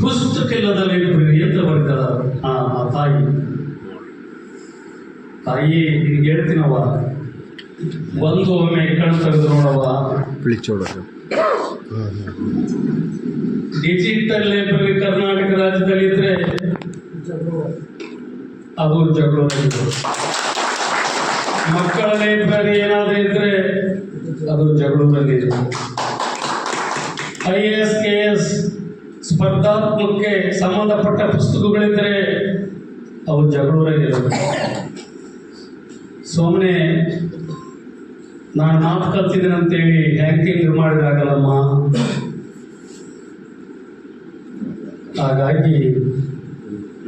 ಪುಸ್ತಕಿಲ್ಲದಲ್ಲಿ ಬಿಡಿ ಅಂತ ಬರೀತಾರ ಆ ತಾಯಿ. ತಾಯಿ ನಿನ್ಗೆ ಹೇಳ್ತೀನವ್ವ ಒಂದು ಒಮ್ಮೆ ಕಣ್ ತೆಗೆದು ನೋಡವ್ವ. ಬಿಳಿಚೋಡೋದು ಡಿಜಿಟಲ್ ಲೈಬ್ರರಿ ಕರ್ನಾಟಕ ರಾಜ್ಯದಲ್ಲಿ ಇದ್ರೆ ಅದು ಜಗಳ ಮಕ್ಕಳ ಲೈಬ್ರರಿ ಏನಾದರೂ ಇದ್ರೆ ಅದು ಜಗಳೂರಲ್ಲಿ I A S K S ಸ್ಪರ್ಧಾತ್ಮಕಕ್ಕೆ ಸಂಬಂಧಪಟ್ಟ ಪುಸ್ತಕಗಳಿದ್ರೆ ಅವು ಜಗಳೂರಲ್ಲಿ ಸುಮ್ಮನೆ ನಾನು ಮಾತು ಕಲ್ತಿದ್ದೀನಿ ಅಂತೇಳಿ ಹ್ಯಾಂಕಿಂಗ್ ಮಾಡಿದಾಗಲ್ಲಮ್ಮ ಹಾಗಾಗಿ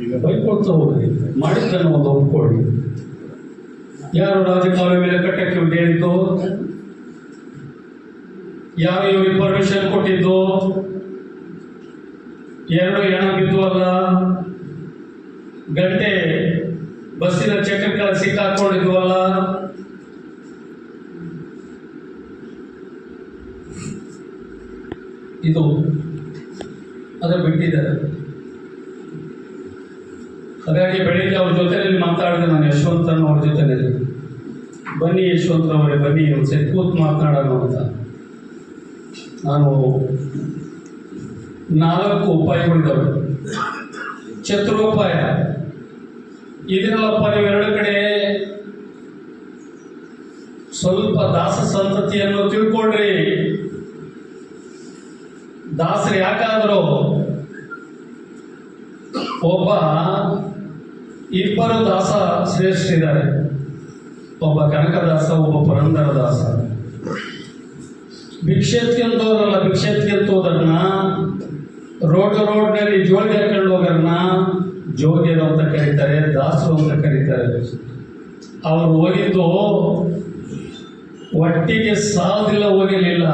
ಈಗ ಬೈಕೊಳ್ತಾ ಹೋಗಿ ಮಾಡಿದ್ದನ್ನು ಒಂದು ಒಪ್ಕೊಳ್ಳಿ. ಯಾರು ರಾಜಕಾಲುವೆ ಮೇಲೆ ಕಟ್ಟಕ್ಕೆ ಹೇಳಿದ್ದು? ಯಾರು ಇವರಿಗೆ ಪರ್ಮಿಷನ್ ಕೊಟ್ಟಿದ್ದು? ಎರಡು ಏನಾಗಿತ್ತು ಬಿದ್ದುವಲ್ಲ ಗಂಟೆ ಬಸ್ಸಿನ ಚಕ್ರಕ್ಕೆ ಸಿಕ್ಕಾಕೊಂಡಿದ್ವಲ್ಲ ಇದು ಅದು ಬಿಟ್ಟಿದ್ದಾರೆ ಹಾಗಾಗಿ ಬೆಳಿಗ್ಗೆ ಅವ್ರ ಜೊತೆಯಲ್ಲಿ ಮಾತಾಡಿದೆ ನಾನು ಯಶವಂತನ ಅವ್ರ ಜೊತೆಯಲ್ಲಿ. ಬನ್ನಿ ಯಶವಂತ ಅವರೇ, ಬನ್ನಿ ಒಂದು ಕೂತ್ ಮಾತನಾಡೋಣ ಅಂತ. ನಾನು ನಾಲ್ಕು ಉಪಾಯಗಳಿದ್ದಾವೆ ಚತುರೋಪಾಯ. ಇದನ್ನಲ್ಲಪ್ಪ ನೀವು ಎರಡು ಕಡೆ ಸ್ವಲ್ಪ ದಾಸ ಸಂತತಿಯನ್ನು ತಿಳ್ಕೊಳ್ರಿ. ದಾಸರು ಯಾಕಾದರೂ? ಒಬ್ಬ ಇಬ್ಬರು ದಾಸ ಶ್ರೇಷ್ಠಿದ್ದಾರೆ ಒಬ್ಬ ಕನಕದಾಸ, ಒಬ್ಬ ಪುರಂದರ ದಾಸ ಅಂತ ಭಿಕ್ಷೆತ್ಕೊಂತೋದನ್ನ ರೋಡ್ ರೋಡ್ನಲ್ಲಿ ಜೋಗಿ ಹಾಕೊಂಡು ಹೋಗೋರನ್ನ ಜೋಗಿಯರು ಅಂತ ಕರೀತಾರೆ, ದಾಸರು ಅಂತ ಕರೀತಾರೆ. ಅವರು ಹೋಗಿದ್ದು ಒಟ್ಟಿಗೆ ಸಾಲದಿಲ್ಲ ಹೋಗಿರಲಿಲ್ಲ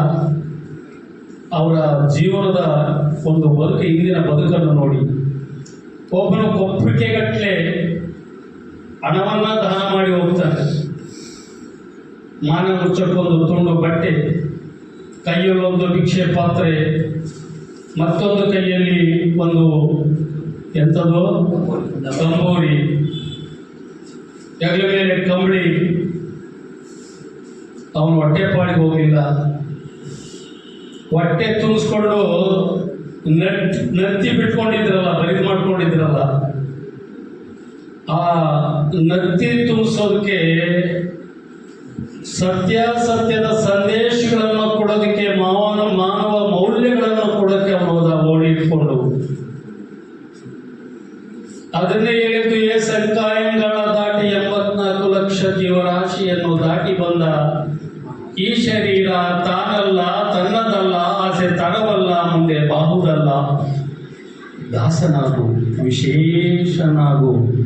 ಅವರ ಜೀವನದ ಒಂದು ಬದುಕು ಹಿಂದಿನ ಬದುಕನ್ನು ನೋಡಿ. ಒಬ್ಬನು ಕೊಪ್ಪಿಕೆಗಟ್ಟಲೆ ಹಣವನ್ನು ದಾನ ಮಾಡಿ ಹೋಗ್ತಾನೆ. ಮಾನ ಮುಚ್ಚಕ್ಕೊಂದು ತುಂಡು ಬಟ್ಟೆ, ಕೈಯಲ್ಲೊಂದು ಭಿಕ್ಷೆ ಪಾತ್ರೆ ಮತ್ತೊಂದು ಕೈಯಲ್ಲಿ ಒಂದು ಎಂಥದೋ ತಂಬೂರಿ. ಹೆಗಲ ಮೇಲೆ ಕಂಬಳಿ. ಅವನು ಹೊಟ್ಟೆಪಾಡಿಗೆ ಹೋಗಲಿಲ್ಲ. ಹೊಟ್ಟೆ ತುಂಬಿಸ್ಕೊಂಡು ನಟ್, ನತ್ತಿ ಬಿಟ್ಕೊಂಡಿದ್ರಲ್ಲ, ಬರಿದು ಮಾಡ್ಕೊಂಡಿದ್ರಲ್ಲ. ಆ ನತ್ತಿ ತುಂಬಿಸೋದಕ್ಕೆ ಸತ್ಯಾಸತ್ಯದ ಅದನ್ನೇ ಹೇಳಿದ್ದು ಏ ಸಂಕಾಯಂಗಳ ದಾಟಿ ಎಂಬತ್ನಾಲ್ಕು ಲಕ್ಷ ಜೀವರಾಶಿಯನ್ನು ದಾಟಿ ಬಂದ ಈ ಶರೀರ ತಾನಲ್ಲ, ತನ್ನದಲ್ಲ, ಆಸೆ ತಡವಲ್ಲ, ಮುಂದೆ ಬಾಹುದಲ್ಲ. ದಾಸನಾಗು, ವಿಶೇಷನಾಗು.